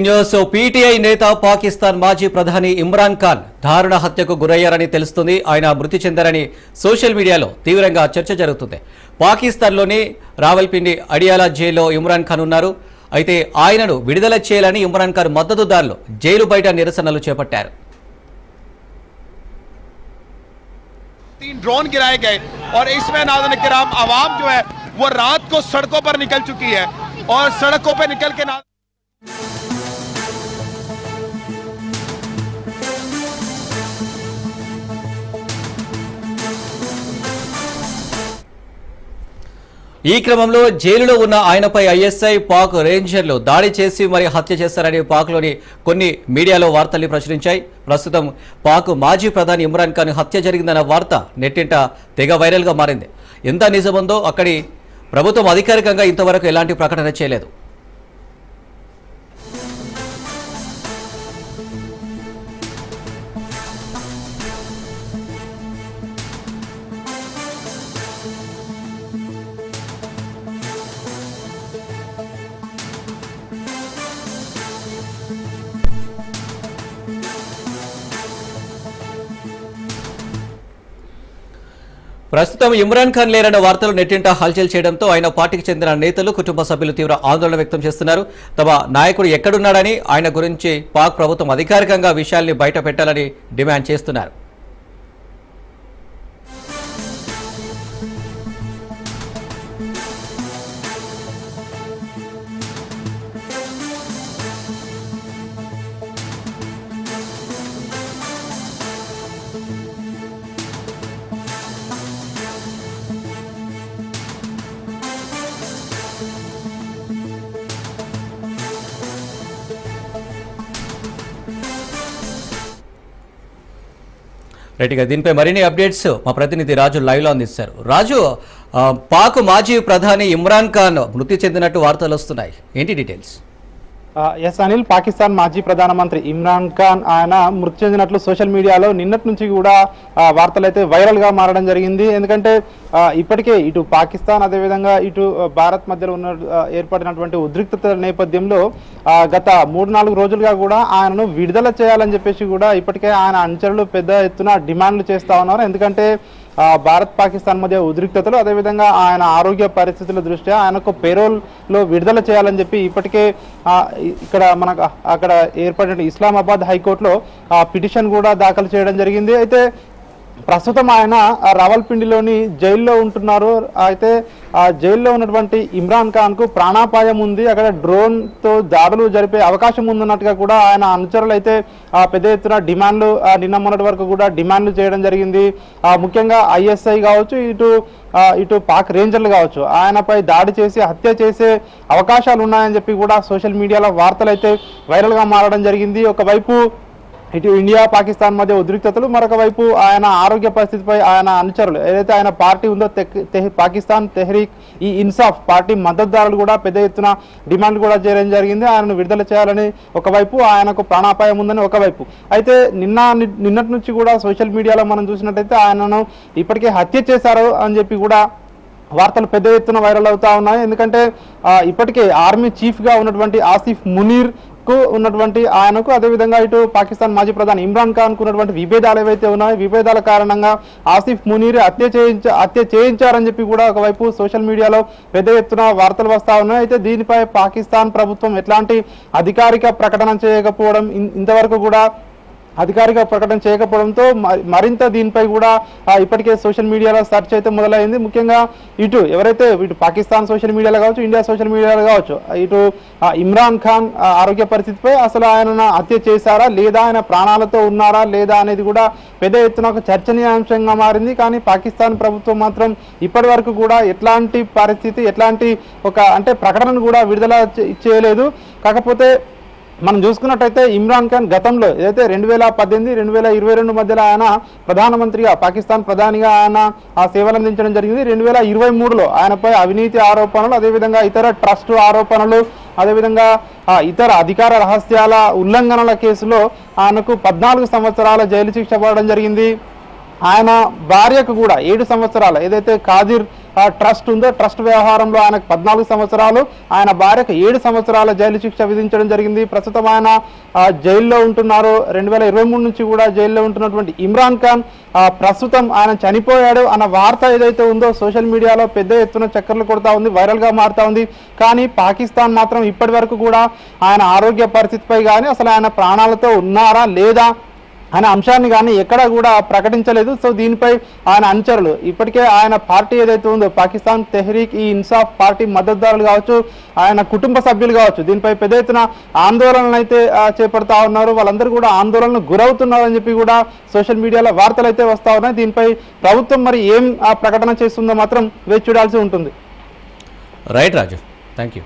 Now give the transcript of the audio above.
News PTI నేత పాకిస్తాన్ మాజీ ప్రధాని ఇమ్రాన్ ఖాన్ దారుణ హత్యకు గురయ్యారని తెలుస్తుంది ఆయన మృతి చెందారని సోషల్ మీడియాలో తీవ్రంగా చర్చ జరుగుతుంది పాకిస్తాన్లోని రావల్పిండి అడియాలా జైల్లో ఇమ్రాన్ ఖాన్ ఉన్నారు అయితే ఆయనను విడుదల చేయాలని ఇమ్రాన్ ఖాన్ మద్దతుదారులు జైలు బయట నిరసనలు చేపట్టారు तीन ड्रोन गिराए गए और इसमें नाजन कराम आवाम जो है वो रात को सड़कों पर निकल चुकी है और सड़कों पर निकल के ना ఈ క్రమంలో జైలులో ఉన్న ఆయనపై ఐఎస్ఐ పాక్ రేంజర్లు దాడి చేసి మరి హత్య చేశారని పాక్లోని కొన్ని మీడియాలో వార్తల్ని ప్రచురించాయి. ప్రస్తుతం పాక్ మాజీ ప్రధాని ఇమ్రాన్ ఖాన్ హత్య జరిగిందన్న వార్త నెట్టింట తెగ వైరల్గా మారింది. ఎంత నిజముందో అక్కడి ప్రభుత్వం అధికారికంగా ఇంతవరకు ఎలాంటి ప్రకటన చేయలేదు. ప్రస్తుతం ఇమ్రాన్ ఖాన్ లేరన్న వార్తలు నెట్టింట హల్చల్ చేయడంతో ఆయన పార్టీకి చెందిన నేతలు కుటుంబ సభ్యులు తీవ్ర ఆందోళన వ్యక్తం చేస్తున్నారు. తమ నాయకుడు ఎక్కడున్నాడని ఆయన గురించి పాక్ ప్రభుత్వం అధికారికంగా విషయాల్ని బయట పెట్టాలని డిమాండ్ చేస్తున్నారు. రైట్గా దీనిపై మరిన్ని అప్డేట్స్ మా ప్రతినిధి రాజు లైవ్లో అందిస్తారు. రాజు పాక్ మాజీ ప్రధాని ఇమ్రాన్ ఖాన్ మృతి చెందినట్టు వార్తలు వస్తున్నాయి. ఏంటి డీటెయిల్స్? ఎస్ అనిల్ పాకిస్తాన్ మాజీ ప్రధానమంత్రి ఇమ్రాన్ ఖాన్ ఆయన మృతి చెందినట్లు సోషల్ మీడియాలో నిన్నటి నుంచి కూడా వార్తలు అయితే వైరల్గా మారడం జరిగింది. ఎందుకంటే ఇప్పటికే ఇటు పాకిస్తాన్ అదేవిధంగా ఇటు భారత్ మధ్యలో ఉన్న ఏర్పడినటువంటి ఉద్రిక్తత నేపథ్యంలో గత మూడు నాలుగు రోజులుగా కూడా ఆయనను విడుదల చేయాలని చెప్పేసి కూడా ఇప్పటికే ఆయన అనుచరులు పెద్ద ఎత్తున డిమాండ్లు చేస్తా ఉన్నారు. ఎందుకంటే భారత్ పాకిస్తాన్ మధ్య ఉద్రిక్తతలు అదేవిధంగా ఆయన ఆరోగ్య పరిస్థితుల దృష్ట్యా ఆయనకు పేరోల్లో విడుదల చేయాలని చెప్పి ఇప్పటికే ఇక్కడ మనకు అక్కడ ఏర్పడిన ఇస్లామాబాద్ హైకోర్టులో ఆ పిటిషన్ కూడా దాఖలు చేయడం జరిగింది. అయితే ప్రస్తుతం ఆయన రావల్పిండిలోని జైల్లో ఉంటున్నారు. అయితే ఆ జైల్లో ఉన్నటువంటి ఇమ్రాన్ ఖాన్కు ప్రాణాపాయం ఉంది. అక్కడ డ్రోన్తో దాడులు జరిపే అవకాశం ఉందన్నట్టుగా కూడా ఆయన అనుచరులు అయితే ఆ పెద్ద ఎత్తున డిమాండ్లు నిన్న మొన్నటి వరకు కూడా డిమాండ్లు చేయడం జరిగింది. ఆ ముఖ్యంగా ఐఎస్ఐ కావచ్చు ఇటు ఇటు పాక్ రేంజర్లు కావచ్చు ఆయనపై దాడి చేసి హత్య చేసే అవకాశాలు ఉన్నాయని చెప్పి కూడా సోషల్ మీడియాలో వార్తలు అయితే వైరల్గా మారడం జరిగింది. ఒకవైపు ఇటు ఇండియా పాకిస్తాన్ మధ్య ఉద్రిక్తతలు మరొక వైపు ఆయన ఆరోగ్య పరిస్థితిపై ఆయన అనుచరులు. ఏదైతే ఆయన పార్టీ ఉందో తెక్- పాకిస్తాన్ తెహ్రీక్ ఈ ఇన్సాఫ్ పార్టీ మద్దతుదారులు కూడా పెద్ద ఎత్తున డిమాండ్ కూడా చేయడం జరిగింది. ఆయనను విడుదల చేయాలని ఒకవైపు ఆయనకు ప్రాణాపాయం ఉందని ఒకవైపు. అయితే నిన్న నిన్నటి నుంచి కూడా సోషల్ మీడియాలో మనం చూసినట్టయితే ఆయనను ఇప్పటికే హత్య చేశారు అని చెప్పి కూడా వార్తలు పెద్ద ఎత్తున వైరల్ అవుతా ఉన్నాయి. ఎందుకంటే ఇప్పటికే ఆర్మీ చీఫ్గా ఉన్నటువంటి ఆసిఫ్ మునీర్ కు ఉన్నటువంటి ఆయనకు అదేవిధంగా ఇటు పాకిస్తాన్ మాజీ ప్రధాని ఇమ్రాన్ ఖాన్కు ఉన్నటువంటి విభేదాలు ఏవైతే ఉన్నాయో విభేదాల కారణంగా ఆసిఫ్ మునీర్ హత్య చేయించ హత్య చేయించారని చెప్పి కూడా ఒకవైపు సోషల్ మీడియాలో పెద్ద ఎత్తున వార్తలు వస్తా ఉన్నాయి. అయితే దీనిపై పాకిస్తాన్ ప్రభుత్వం ఎట్లాంటి అధికారిక ప్రకటన చేయకపోవడం ఇంతవరకు కూడా అధికారిక ప్రకటన చేయకపోవడంతో మరింత దీనిపై కూడా ఇప్పటికే సోషల్ మీడియాలో సెర్చ్ అయితే మొదలైంది. ముఖ్యంగా ఇటు ఎవరైతే ఇటు పాకిస్తాన్ సోషల్ మీడియాలో కావచ్చు ఇండియా సోషల్ మీడియాలో కావచ్చు ఇటు ఇమ్రాన్ ఖాన్ ఆరోగ్య పరిస్థితిపై అసలు ఆయన హత్య చేశారా లేదా ఆయన ప్రాణాలతో ఉన్నారా లేదా అనేది కూడా పెద్ద ఎత్తున ఒక చర్చనీయాంశంగా మారింది. కానీ పాకిస్తాన్ ప్రభుత్వం మాత్రం ఇప్పటి వరకు కూడా ఎట్లాంటి పరిస్థితి ఎట్లాంటి ఒక అంటే ప్రకటనను కూడా విడుదల చేయలేదు. కాకపోతే మనం చూసుకున్నట్టయితే ఇమ్రాన్ ఖాన్ గతంలో ఏదైతే రెండు వేల పద్దెనిమిది రెండు వేల ఇరవై రెండు మధ్యలో ఆయన ప్రధానమంత్రిగా పాకిస్తాన్ ప్రధానిగా ఆయన ఆ సేవలు అందించడం జరిగింది. రెండు వేల ఇరవై మూడులో ఆయనపై అవినీతి ఆరోపణలు అదేవిధంగా ఇతర ట్రస్ట్ ఆరోపణలు అదేవిధంగా ఇతర అధికార రహస్యాల ఉల్లంఘనల కేసులో ఆయనకు పద్నాలుగు సంవత్సరాల జైలు శిక్ష పడడం జరిగింది. ఆయన భార్యకు కూడా ఏడు సంవత్సరాలు ఏదైతే కాదిర్ ట్రస్ట్ ఉందో ట్రస్ట్ వ్యవహారంలో ఆయనకు పద్నాలుగు సంవత్సరాలు ఆయన భార్యకు ఏడు సంవత్సరాల జైలు శిక్ష విధించడం జరిగింది. ప్రస్తుతం ఆయన జైల్లో ఉంటున్నారు. రెండు వేల ఇరవై మూడు నుంచి కూడా జైల్లో ఉంటున్నటువంటి ఇమ్రాన్ ఖాన్ ప్రస్తుతం ఆయన చనిపోయాడు అన్న వార్త ఏదైతే ఉందో సోషల్ మీడియాలో పెద్ద ఎత్తున చక్కర్లు కొడతా ఉంది వైరల్గా మారుతా ఉంది. కానీ పాకిస్తాన్ మాత్రం ఇప్పటి వరకు కూడా ఆయన ఆరోగ్య పరిస్థితిపై కానీ అసలు ఆయన ప్రాణాలతో ఉన్నారా లేదా అనే అంశాన్ని కానీ ఎక్కడ కూడా ప్రకటించలేదు. సో దీనిపై ఆయన అనుచరులు ఇప్పటికే ఆయన పార్టీ ఏదైతే ఉందో పాకిస్తాన్ తెహ్రీక్ ఈ ఇన్సాఫ్ పార్టీ మద్దతుదారులు కావచ్చు ఆయన కుటుంబ సభ్యులు కావచ్చు దీనిపై పెద్ద ఎత్తున ఆందోళనలు అయితే చేపడతా ఉన్నారు. వాళ్ళందరూ కూడా ఆందోళనకు గురవుతున్నారని చెప్పి కూడా సోషల్ మీడియాలో వార్తలు అయితే వస్తూ ఉన్నాయి. దీనిపై ప్రభుత్వం మరి ఏం ఆ, ప్రకటన చేస్తుందో మాత్రం వేచి చూడాల్సి ఉంటుంది. Right Raju. Thank you